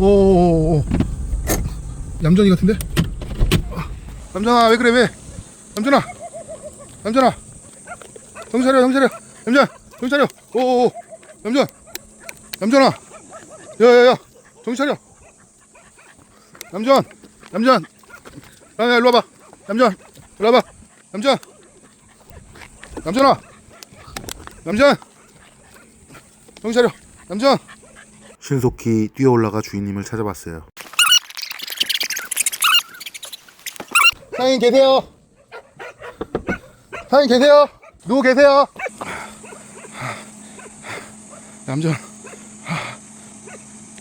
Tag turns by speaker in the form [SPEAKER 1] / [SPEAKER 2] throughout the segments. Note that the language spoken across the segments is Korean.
[SPEAKER 1] 오오오 얌전이 같은데? 아, 얌전아 왜 그래 왜? 얌전아! 얌전아! 정신 차려 정신 차려! 얌전! 정신 차려! 오오오. 얌전! 얌전아! 야야야! 정신 차려! 얌전! 얌전! 야야 일로 와봐! 얌전! 일로 와봐! 얌전! 얌전아! 얌전! 정신 차려! 얌전
[SPEAKER 2] 신속히 뛰어 올라가 주인님을 찾아봤어요.
[SPEAKER 1] 사장님 계세요? 사장님 계세요? 누구 계세요? 얌전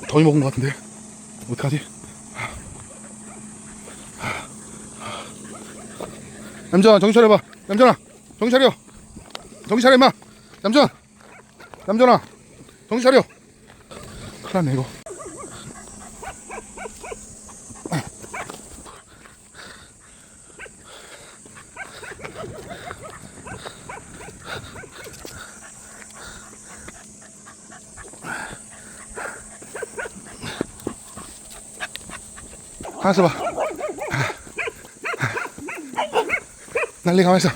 [SPEAKER 1] 더위 먹은 것 같은데. 어떡하지? 얌전아 정신 차려봐. 얌전아 정신 차려. 정신 차려 임마. 얌전 얌전아 정신 차려 큰일 났네 이거 가만있어 봐. 난리 가만있어.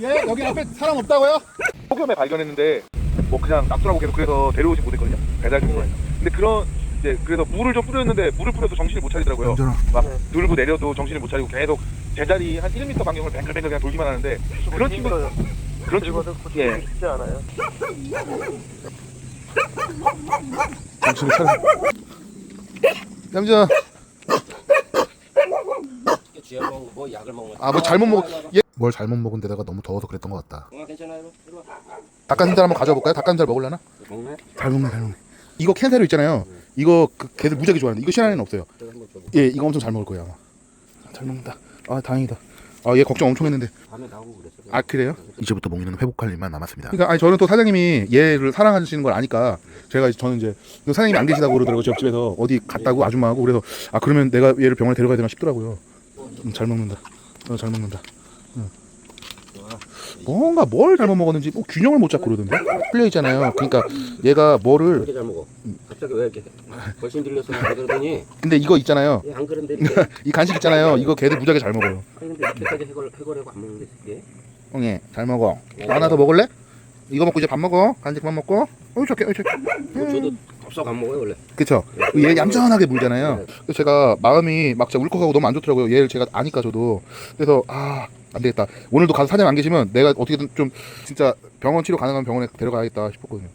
[SPEAKER 1] 예 여기 앞에 사람 없다고요?
[SPEAKER 3] 폭염에 발견했는데 뭐 그냥 납두라고 계속 그래서 데려오지 못했거든요. 배달 중에 근데 그런 이제 그래서 물을 좀 뿌렸는데 물을 뿌려도 정신을 못 차리더라고요. 막 들고 내려도 정신을 못 차리고 계속 제자리 한 1m 반경을 뱅글뱅글 그냥 돌기만 하는데 그런 친구 그런 친구 예.
[SPEAKER 1] 정신을 차려. 얌전.
[SPEAKER 4] 쥐어먹고 뭐 약을 먹는
[SPEAKER 1] 아뭐 잘못 먹 예? 뭘 잘못 먹은 데다가 너무 더워서 그랬던 것 같다.
[SPEAKER 4] 어 괜찮아요
[SPEAKER 1] 닭가슴살 한번 가져볼까요? 닭가슴살 먹을려나?
[SPEAKER 4] 먹네
[SPEAKER 1] 잘 먹네 잘 먹네 이거 캔사료 있잖아요. 이거 그 걔들 무지하게 좋아하는데 이거 신안에는 없어요.
[SPEAKER 4] 내가 한번 줘봐
[SPEAKER 1] 예 이거 엄청 잘 먹을 거예요 아마. 잘 먹는다. 아 다행이다. 아 얘 걱정 엄청 했는데.
[SPEAKER 4] 밤에 나오고 그랬어
[SPEAKER 1] 아 그래요?
[SPEAKER 2] 이제부터 몽이는 회복할 일만 남았습니다.
[SPEAKER 1] 그러니까 아니 저는 또 사장님이 얘를 사랑하시는 걸 아니까 제가 저는 이제 그 사장님이 안 계시다고 그러더라고요 제 옆집에서. 어디 갔다고 아줌마하고. 그래서 아 그러면 내가 얘를 병원에 데려가야 되나 싶더라고요. 음, 잘 먹는다. 어, 잘 먹는다. 응. 뭔가 뭘 잘못 먹었는지 뭐 균형을 못 잡고 그러던데? 풀려 있잖아요. 그러니까 얘가 뭐를
[SPEAKER 4] 이렇게 잘 먹어? 갑자기 왜 이렇게 벌써 들려서 왜 그러더니?
[SPEAKER 1] 근데 이거 있잖아요.
[SPEAKER 4] 얘안 그런데 이렇게.
[SPEAKER 1] 이 간식 있잖아요. 이거 걔들 무지하게 잘 먹어요.
[SPEAKER 4] 아니 근데 이렇게까지 해걸 해걸하고 안 먹는데 이게?
[SPEAKER 1] 형이 잘 먹어. 하나 더 먹을래? 이거 먹고 이제 밥 먹어. 간식 밥 먹고. 어이 좋게 어이 좋게.
[SPEAKER 4] 뭐 저도 덥석 안 먹어요 원래.
[SPEAKER 1] 그쵸? 얘 얌전하게 물잖아요. 그래서 제가 마음이 막 진짜 울컥하고 너무 안 좋더라고요. 얘를 제가 아니까 저도. 그래서 아 안 되겠다. 오늘도 가서 사장님 안 계시면 내가 어떻게든 좀 진짜 병원 치료 가능한 병원에 데려가야겠다 싶었거든요